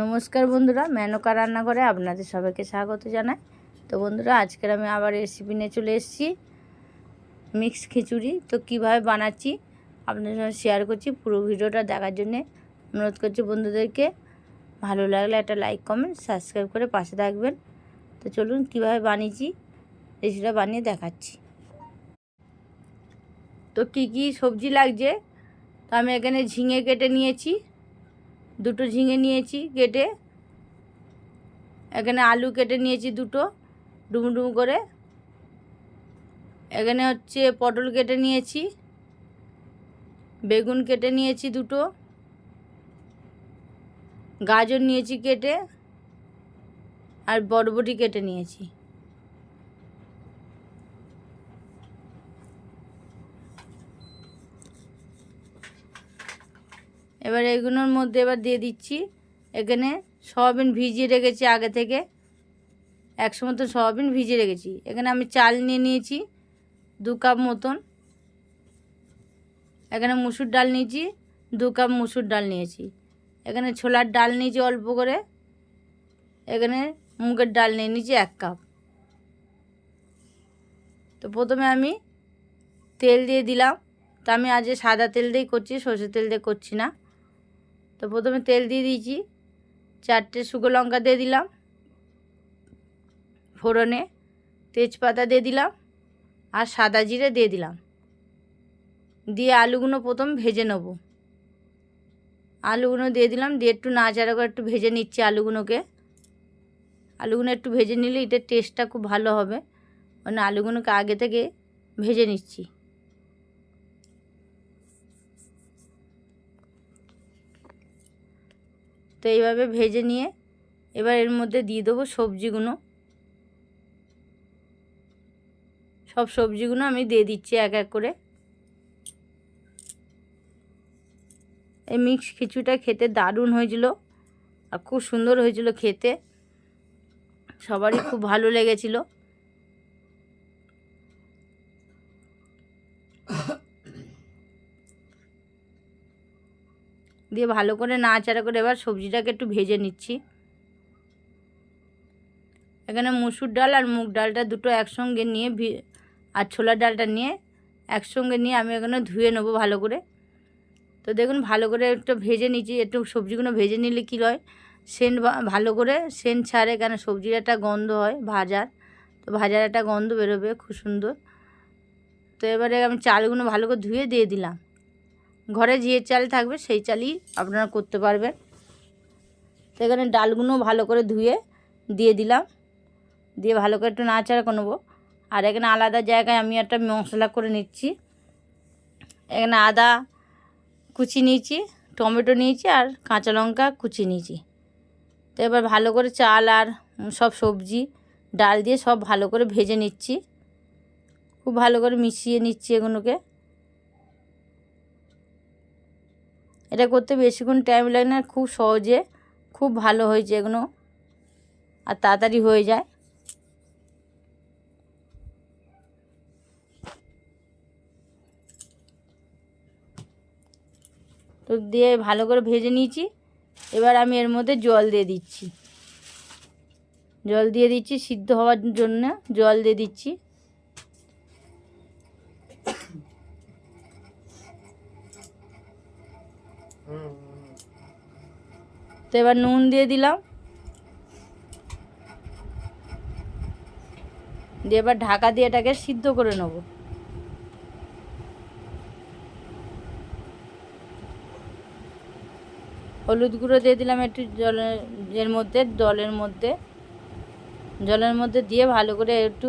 নমস্কার বন্ধুরা, মেনকা রান্নাঘরে আপনাদের সবাইকে স্বাগত জানাই। তো বন্ধুরা, আজকের আমি আবার রেসিপি নিয়ে চলে এসেছি মিক্স খিচুড়ি। তো কীভাবে বানাচ্ছি আপনাদের সঙ্গে শেয়ার করছি, পুরো ভিডিওটা দেখার জন্যে অনুরোধ করছি বন্ধুদেরকে। ভালো লাগলে একটা লাইক কমেন্ট সাবস্ক্রাইব করে পাশে থাকবেন। তো চলুন কীভাবে বানিয়েছি রেসিপিটা বানিয়ে দেখাচ্ছি। তো কী কী সবজি লাগছে, তো আমি এখানে ঝিঙে কেটে নিয়েছি দুটো ঝিঙে নিয়েছি কেটে। এখানে আলু কেটে নিয়েছি দুটো ডুমু ডুমু করে। এখানে হচ্ছে পটল কেটে নিয়েছি, বেগুন কেটে নিয়েছি দুটো, গাজর নিয়েছি কেটে, আর বরবটি কেটে নিয়েছি। এবার এগুলোর মধ্যে এবার দিয়ে দিচ্ছি। এখানে সয়াবিন ভিজিয়ে রেখেছি আগে থেকে। একশো মতন সয়াবিন ভিজিয়ে রেখেছি। এখানে আমি চাল নিয়ে নিয়েছি দু কাপ মতন। এখানে মুসুর ডাল নিয়েছি দু কাপ মুসুর ডাল নিয়েছি। এখানে ছোলার ডাল নিয়েছি অল্প করে। এখানে মুগের ডাল নিয়ে নিয়েছি এক কাপ। তো প্রথমে আমি তেল দিয়ে দিলাম। তা আমি আজ সাদা তেল দিয়েই করছি, সর্ষের তেল দিয়ে করছি না। তো প্রথমে তেল দিয়ে দিয়েছি। চারটে শুকনো লঙ্কা দিয়ে দিলাম। ফোড়নে তেজপাতা দিয়ে দিলাম আর সাদা জিরে দিয়ে দিলাম। দিয়ে আলুগুলো প্রথম ভেজে নেব। আলুগুলো দিয়ে দিলাম। দিয়ে একটু নাচাড়া করে একটু ভেজে নিচ্ছি আলুগুলোকে। আলুগুলো একটু ভেজে নিলে এটার টেস্টটা খুব ভালো হবে। মানে আলুগুলোকে আগে থেকে ভেজে নিচ্ছি। তো এইভাবে ভেজে নিয়ে এবার এর মধ্যে দিয়ে দেবো সবজিগুলো। সব সবজিগুলো আমি দিয়ে দিচ্ছি এক এক করে। এই মিক্স খিচুড়িটা খেতে দারুণ হয়েছিল আর খুব সুন্দর হয়েছিল খেতে। সবারই খুব ভালো লেগেছিল। দিয়ে ভালো করে নাড়াচাড়া করে এবার সবজিটাকে একটু ভেজে নিচ্ছি। এখানে মুসুর ডাল আর মুগ ডালটা দুটো একসঙ্গে নিয়ে আর ছোলার ডালটা নিয়ে একসঙ্গে নিয়ে আমি এখানে ধুয়ে নেব ভালো করে। তো দেখুন ভালো করে একটু ভেজে নিচ্ছি, একটু সবজিগুলো ভেজে নিলে কী হয়, সেন্ট ভালো করে সেন্ট ছাড়ে কেন সবজির একটা গন্ধ হয় ভাজার। তো ভাজার একটা গন্ধ বেরোবে, খুব সুন্দর। তো এবারে আমি চালগুলো ভালো করে ধুয়ে দিয়ে দিলাম। ঘরে যে চাল থাকবে সেই চালই আপনারা করতে পারবেন। তো এখানে ডালগুলো ভালো করে ধুয়ে দিয়ে দিলাম। দিয়ে ভালো করে একটু নাড়াচাড়া করে নেব। আর এখানে আলাদা জায়গায় আমি একটা মশলা করে নিচ্ছি। এখানে আদা কুচি নিয়েছি, টমেটো নিয়েছি আর কাঁচা লঙ্কা কুচি নিয়েছি। তো এবার ভালো করে চাল আর সব সবজি, ডাল দিয়ে সব ভালো করে ভেজে নিচ্ছি। খুব ভালো করে মিশিয়ে নিচ্ছি এগুলোকে। এটা করতে বেশিক্ষণ টাইম লাগে না, খুব সহজে, খুব ভালো হয়েছে এগুলো। আর তাড়াতাড়ি হয়ে যায়। তো দিয়ে ভালো করে ভেজে নিয়েছি। এবার আমি এর মধ্যে জল দিয়ে দিচ্ছি। জল দিয়ে দিচ্ছি সিদ্ধ হওয়ার জন্য, জল দিয়ে দিচ্ছি। তো এবার নুন দিয়ে দিলাম। দিয়ে এবার ঢাকা দিয়ে এটাকে সিদ্ধ করে নেব। হলুদ গুঁড়ো দিয়ে দিলাম একটু জলের মধ্যে জলের মধ্যে। জলের মধ্যে দিয়ে ভালো করে একটু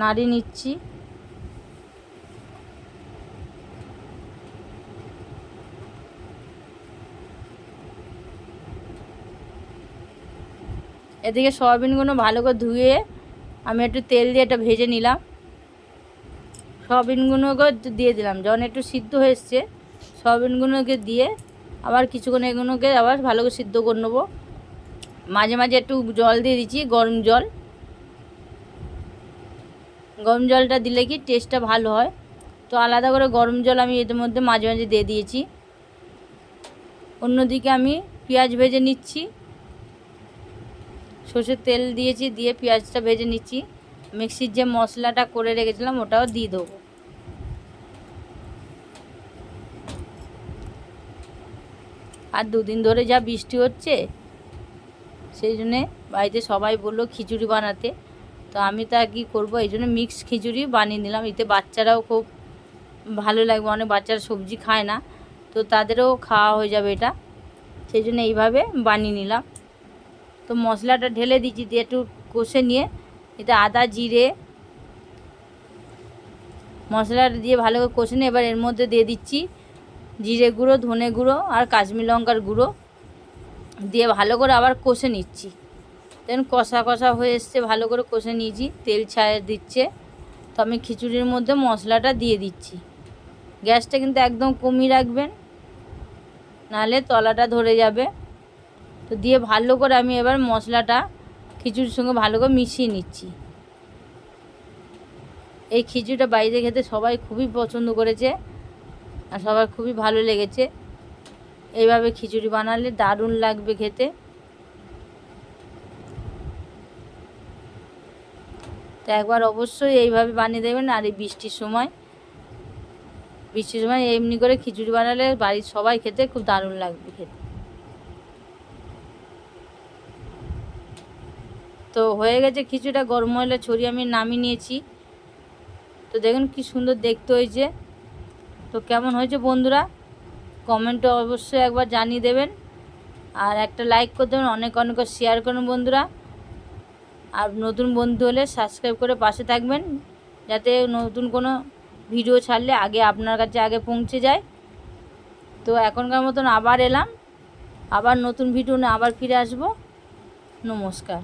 নাড়ি নিচ্ছি। এদিকে সয়াবিনগুলো ভালো করে ধুয়ে আমি একটু তেল দিয়ে এটা ভেজে নিলাম। সয়াবিনগুলোকে দিয়ে দিলাম। যখন একটু সিদ্ধ হয়ে এসছে, সয়াবিনগুলোকে দিয়ে আবার কিছুক্ষণ এগুলোকে আবার ভালো করে সিদ্ধ করে নেব। মাঝে মাঝে একটু জল দিয়ে দিচ্ছি, গরম জল। গরম জলটা দিলে কি টেস্টটা ভালো হয়। তো আলাদা করে গরম জল আমি এর মধ্যে মাঝে মাঝে দিয়ে দিয়েছি। অন্যদিকে আমি পেঁয়াজ ভেজে নিচ্ছি। সর্ষের তেল দিয়েছি, দিয়ে পেঁয়াজটা ভেজে নিচ্ছি। মিক্সির যে মশলাটা করে রেখেছিলাম, ওটাও দিয়ে দেবো। আর দুদিন ধরে যা বৃষ্টি হচ্ছে, সেই জন্যে বাড়িতে সবাই বলল খিচুড়ি বানাতে। তো আমি তা কী করব, এই জন্য মিক্স খিচুড়ি বানিয়ে নিলাম। এতে বাচ্চারাও খুব ভালো লাগবে, অনেক বাচ্চারা সবজি খায় না। তো তাদেরও খাওয়া হয়ে যাবে এটা। সেই জন্য এইভাবে বানিয়ে নিলাম। তো মশলাটা ঢেলে দিচ্ছি দিয়ে একটু কষে নিয়ে, এটা আদা, জিরে, মশলাটা দিয়ে ভালো করে কষে নিয়ে এবার এর মধ্যে দিয়ে দিচ্ছি জিরে গুঁড়ো, ধনে গুঁড়ো আর কাশ্মীর লঙ্কার গুঁড়ো দিয়ে ভালো করে আবার কষে নিচ্ছি। দেন কষা কষা হয়ে এসছে, ভালো করে কষে নিয়েছি, তেল ছাড় দিচ্ছে। তো আমি খিচুড়ির মধ্যে মশলাটা দিয়ে দিচ্ছি। গ্যাসটা কিন্তু একদম কমিয়ে রাখবেন, নাহলে তলাটা ধরে যাবে। তো দিয়ে ভালো করে আমি এবার মশলাটা খিচুড়ির সঙ্গে ভালো করে মিশিয়ে নিচ্ছি। এই খিচুড়িটা বাইরে খেতে সবাই খুবই পছন্দ করেছে আর সবার খুবই ভালো লেগেছে। এইভাবে খিচুড়ি বানালে দারুণ লাগবে খেতে। তো একবার অবশ্যই এইভাবে বানিয়ে দেবেন আর এই বৃষ্টির সময় বৃষ্টির সময় এমনি করে খিচুড়ি বানালে বাড়ির সবাই খেতে খুব দারুণ লাগবে খেতে। তো হয়ে গেছে, কিছুটা গরম মশলা ছড়িয়ে আমি নামিয়ে নিয়েছি। তো দেখুন কি সুন্দর দেখতে হয়েছে। তো কেমন হয়েছে বন্ধুরা? কমেন্টে অবশ্যই একবার জানিয়ে দেবেন। আর একটা লাইক করে দেবেন, অনেক অনেক শেয়ার করুন বন্ধুরা। আর নতুন বন্ধু হলে সাবস্ক্রাইব করে পাশে থাকবেন, যাতে নতুন কোনো ভিডিও ছাড়লে আগে আপনার কাছে আগে পৌঁছে যায়। তো এখনকার মতন আবার এলাম। আবার নতুন ভিডিও নিয়ে আবার ফিরে আসব। নমস্কার।